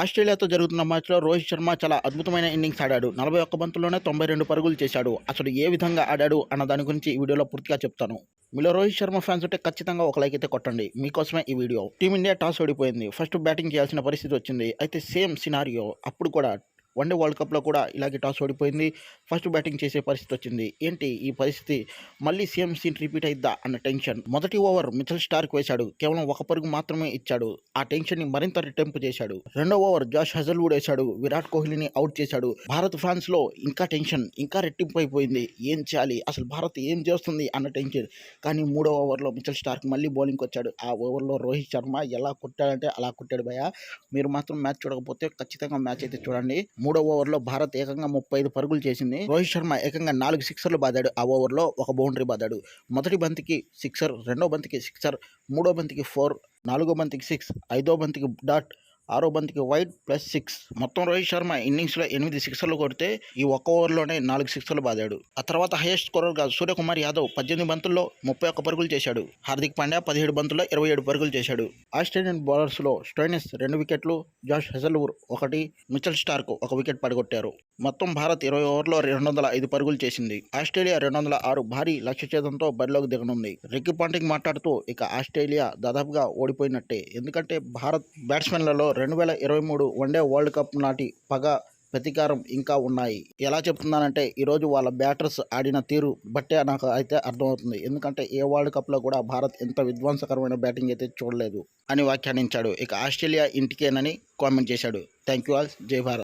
ఆస్ట్రేలియాతో జరుగుతున్న మ్యాచ్లో రోహిత్ శర్మ చాలా అద్భుతమైన ఇన్నింగ్స్ ఆడాడు. నలభై ఒక్క బంతుల్లోనే తొంభై రెండు పరుగులు చేశాడు. అసలు ఏ విధంగా ఆడాడు అన్న దాని గురించి ఈ వీడియోలో పూర్తిగా చెప్తాను. మీలో రోహిత్ శర్మ ఫ్యాన్స్ ఉంటే ఖచ్చితంగా ఒక లైక్ అయితే కొట్టండి. మీకోసమే ఈ వీడియో. టీమిండియా టాస్ ఓడిపోయింది. ఫస్ట్ బ్యాటింగ్ చేయాల్సిన పరిస్థితి వచ్చింది. అయితే సేమ్ సినారియో అప్పుడు కూడా వన్డే వరల్డ్ కప్లో కూడా ఇలాగే టాస్ ఓడిపోయింది. ఫస్ట్ బ్యాటింగ్ చేసే పరిస్థితి వచ్చింది. ఏంటి ఈ పరిస్థితి? మళ్ళీ సేమ్ సీన్ రిపీట్ అయిద్దా అన్న టెన్షన్. మొదటి ఓవర్ మిథల్ స్టార్క్ వేశాడు. కేవలం ఒక పరుగు మాత్రమే ఇచ్చాడు. ఆ టెన్షన్ని మరింత రిటెంపు చేశాడు. రెండో ఓవర్ జాష్ హజల్వుడ్ వేశాడు. విరాట్ కోహ్లీని అవుట్ చేశాడు. భారత్ ఫ్రాన్స్లో ఇంకా టెన్షన్ ఇంకా రెట్టింపు అయిపోయింది. ఏం చేయాలి? అసలు భారత్ ఏం చేస్తుంది? అన్న టెన్షన్. కానీ మూడో ఓవర్లో మిచల్ స్టార్క్ మళ్ళీ బౌలింగ్కి వచ్చాడు. ఆ ఓవర్లో రోహిత్ శర్మ ఎలా కొట్టాడంటే అలా కొట్టాడు భయ మీరు మాత్రం మ్యాచ్ చూడకపోతే ఖచ్చితంగా మ్యాచ్ అయితే చూడండి. మూడో ఓవర్లో భారత్ ఏకంగా ముప్పై ఐదు పరుగులు చేసింది. రోహిత్ శర్మ ఏకంగా నాలుగు సిక్సర్లు బాదాడు. ఆ ఓవర్లో ఒక బౌండరీ బాదాడు. మొదటి బంతికి సిక్సర్ రెండో బంతికి సిక్సర్ మూడో బంతికి ఫోర్ నాలుగో బంతికి సిక్స్ ఐదో బంతికి డాట్ ఆరో బంతికి వైట్ ప్లస్ సిక్స్. మొత్తం రోహిత్ శర్మ ఇన్నింగ్స్లో ఎనిమిది సిక్సర్లు కొడితే ఈ ఒక్క ఓవర్లోనే నాలుగు సిక్సర్లు బాదాడు. ఆ తర్వాత హైయెస్ట్ స్కోరర్గా సూర్యకుమార్ యాదవ్ పద్దెనిమిది బంతుల్లో ముప్పై ఒక్క పరుగులు చేశాడు. హార్దిక్ పాండ్యా పదిహేడు బంతుల్లో ఇరవై ఏడు పరుగులు చేశాడు. ఆస్ట్రేలియన్ బౌలర్స్లో స్టోయినస్ రెండు వికెట్లు జాష్ హెజల్వూర్ ఒకటి మిచల్ స్టార్క్ ఒక వికెట్ పడగొట్టారు. మొత్తం భారత్ ఇరవై ఓవర్లో రెండు వందల ఐదు పరుగులు చేసింది. ఆస్ట్రేలియా రెండు వందల ఆరు భారీ లక్ష్య ఛేదంతో బరిలోకి దిగనుంది. రిక్కి పాంటింగ్ మాట్లాడుతూ ఇక ఆస్ట్రేలియా దాదాపుగా ఓడిపోయినట్టే. ఎందుకంటే భారత్ బ్యాట్స్మెన్లలో రెండు వేల ఇరవై మూడు వన్డే వరల్డ్ కప్ నాటి పగ ప్రతీకారం ఇంకా ఉన్నాయి. ఎలా చెప్తున్నానంటే ఈరోజు వాళ్ళ బ్యాటర్స్ ఆడిన తీరు బట్టే నాకు అయితే అర్థమవుతుంది. ఎందుకంటే ఏ వరల్డ్ కప్లో కూడా భారత్ ఎంత విధ్వంసకరమైన బ్యాటింగ్ అయితే చూడలేదు అని వ్యాఖ్యానించాడు. ఇక ఆస్ట్రేలియా ఇంటికేనని కామెంట్ చేశాడు. Thank you all. జై భారత్.